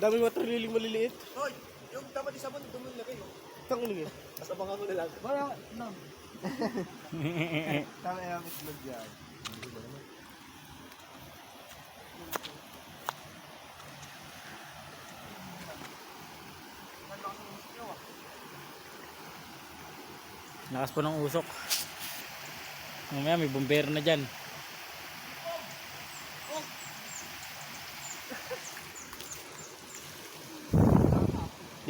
Dami water lily maliliit. Hoy, yung dapat isabon, doon mo nilagay. oh. Tang ano yun? Basta baka mo na lang. Parang, no. Tama yung itlog yan. Lakas po ng usok. Mamaya may bumbero na dyan.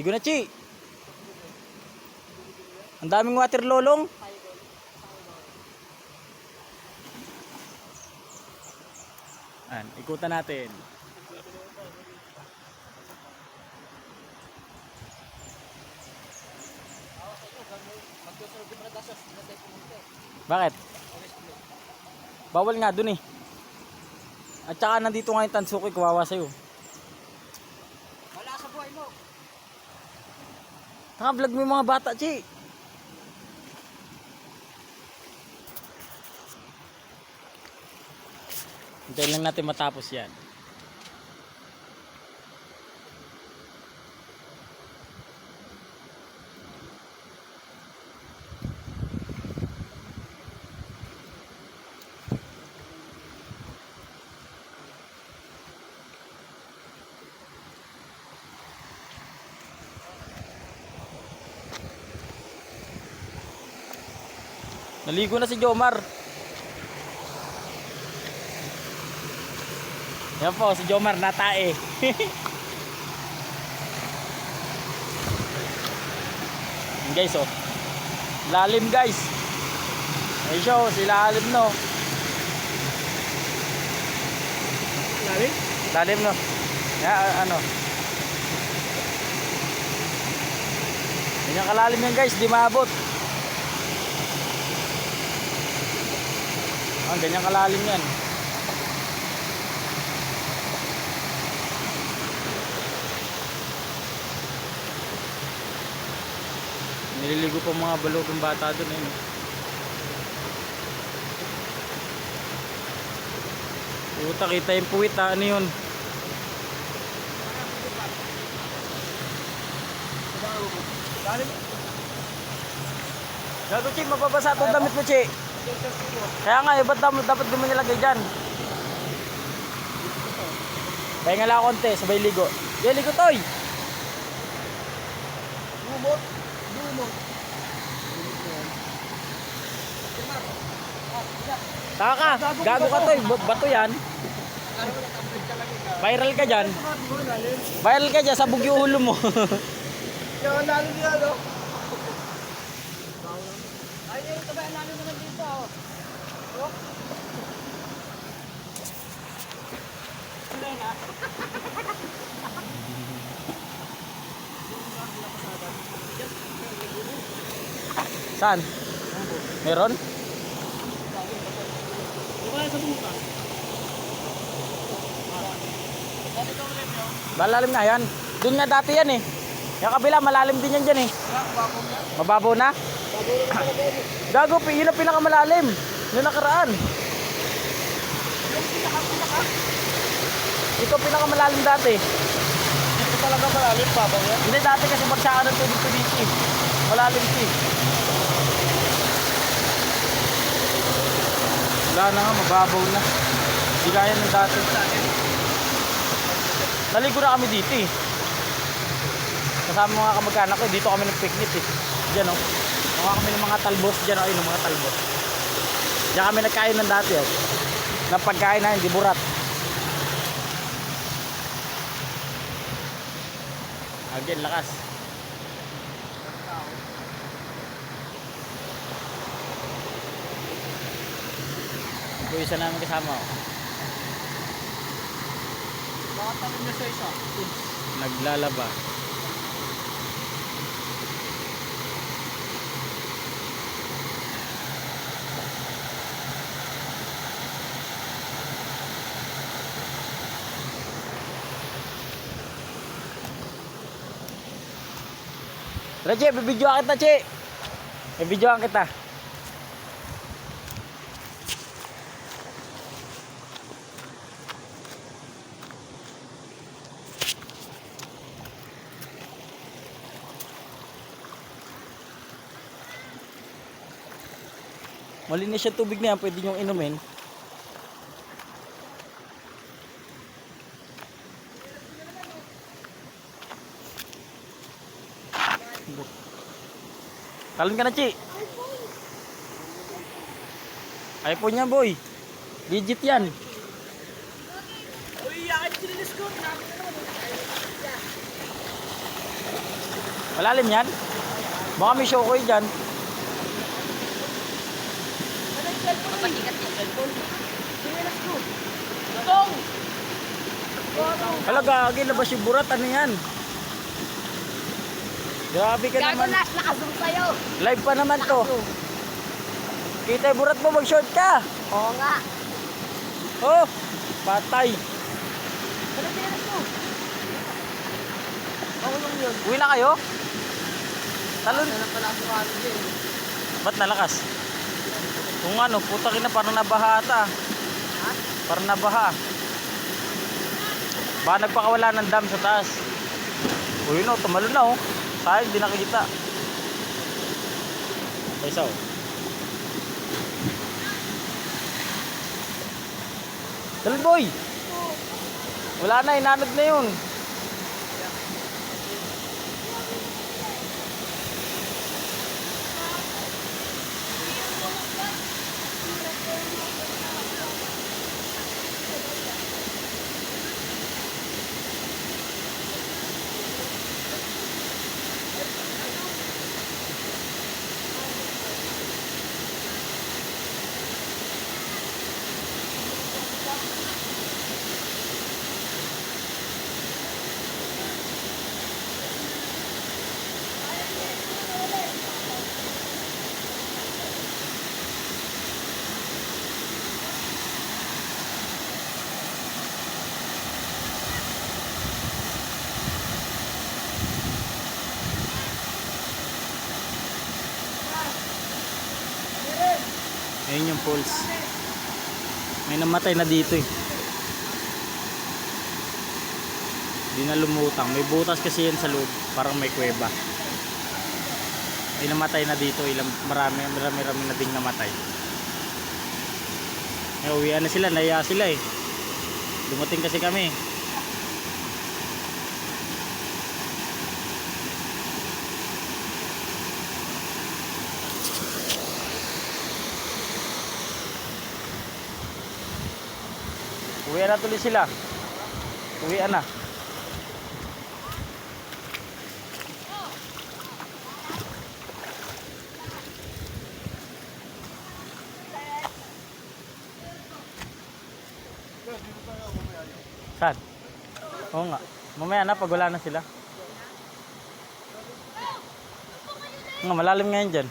Di ko na, Chi. Ang daming water lolong. An, ikutan natin. Bakit? Bawal nga dun eh. At saka nandito nga yung tansuki, kawawa sa'yo. Wala sa buhay mo. Naka-vlog mo mga bata, Chi. Hintayin lang natin matapos yan. Naligo na si Jomar. Yan po, si Jomar natae. Guys, oh. Lalim guys. Ay siya, oh, si lalim no. Lalim? Lalim no. Ya, ano. Ganyan kalalim yan guys, di maabot. Ah, ganyan kalalim yan. Nililigo pa mga balokong bata doon eh. Puta, kita yung puwit ha. Ano yun? Gago, Chi, mababasa itong damit mo, Chi. Kaya nga, eh, ba't dapat, dapat di mo nilagay dyan? Pahinga lang konti, sabay ligo. Yan, ligo, Toy! Lumot. Lumot. Taka ka, gago ka, Toy. Ba- Bato yan. Viral ka dyan. Viral ka dyan, sabog yung ulo mo. Yung lalim niya, no? Ay, yung tabayan namin naman dito. oh. Saan? Meron? Malalim na yan. Doon nga dati yan eh. Yung kabila, malalim din yan dyan eh. Mababaw na? Gago, yun ang pinakamalalim. Yung nakaraan. Ito pinakamalalim dati. Ito talaga malalim, babaw yan. Hindi dati kasi magsaka ng tubig tubig eh. Malalim eh. Wala na nga, mababaw na. Hindi kaya ng dati. Naligo na kami dito eh. Kasama mga kamag-anak ko, dito kami nag-picnic eh. Diyan oh. Mga kami ng mga talbos, diyan oh, ayun, mga talbos. Diyan kami nagkain ng dati oh. Ng pagkain na hindi burat. Again, lakas. Ito isa namin kasama oh. Baka tanong niya sa isa. Naglalaba. Tara, Che, bibidyoan kita, Che. Bibidyoan kita. Malinis yung tubig na yan, pwede niyong inumin. Talon ka na, Chi. iPhone yan, boy. Legit yan. Malalim yan. Baka may dyan. Cellphone. Sinilis ko. Tong! Hala, gagi, labas yung burat. Ano yan? Grabe ka Gago naman. na, nakazoom sa'yo. Live pa naman to. Kita yung burat mo, mag-short ka. Oo nga. Oh, patay. Ano sinilis ko? Ako lang yun. Uwi na kayo? Talon. Ano pala ako ano din. Ba't nalakas? Kung ano, puta na parang nabaha ata. Ha? Parang nabaha. Baka nagpakawala ng dam sa taas. Uy no, tumalo na oh. Sayang, di nakikita. May isa oh. Talon boy! Wala na, inanod na yun. Pulse. May namatay na dito eh. Di na lumutang. May butas kasi yan sa loob. Parang may kuweba. May namatay na dito. Ilang, marami, marami, marami na ding namatay. Eh, uwian na sila. Naya sila eh. Dumating kasi kami. Uwian na tuloy sila. Uwian na. Saan? Oo nga. Mamaya na pag wala na sila. Nga, malalim nga yan dyan.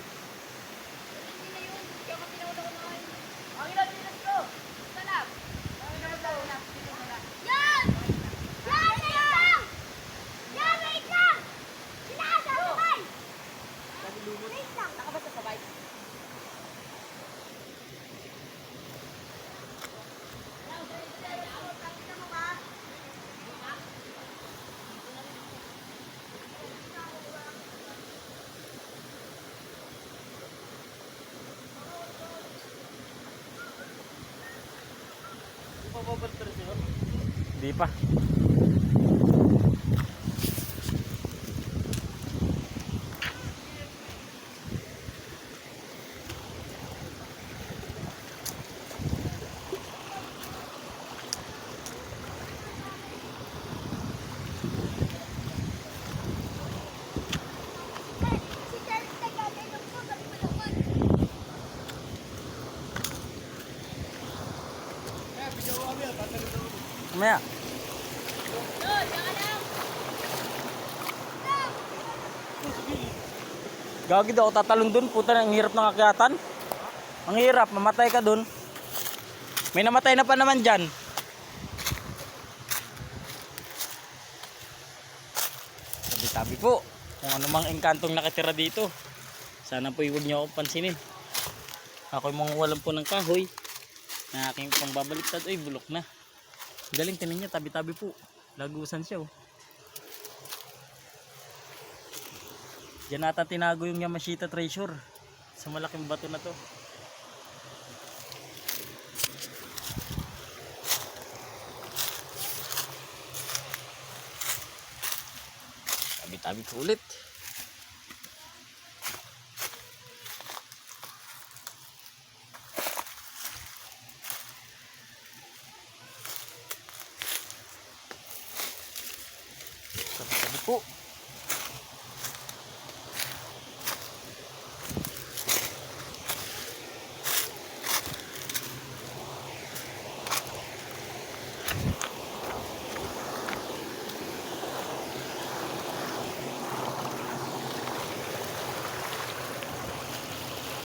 Ang ilan sinilis ko? Isa lang. Ang ilan daw na? Yan! Yan! Wait lang! Yan! Wait lang! Sinasabay! Wait lang! Nakabasa sabay. Di pa. Si Charles nagkagayon ko pag malakot. Mamaya. Doon, yan ka lang. Gagi daw, tatalon dun. Puta na, ang hirap ng akyatan. Ang hirap, mamatay ka dun. May namatay na pa naman dyan. Tabi-tabi po. Kung ano mang engkantong nakatira dito. Sana po huwag niyo ako pansinin. Ako'y manguwalan po ng kahoy. Na aking pang babaliktad. Ay, bulok na. Galing, tinan niya, tabi-tabi po. Lagusan siya oh. Diyan nata tinago yung Yamashita treasure sa malaking bato na to. Tabi-tabi ko ulit.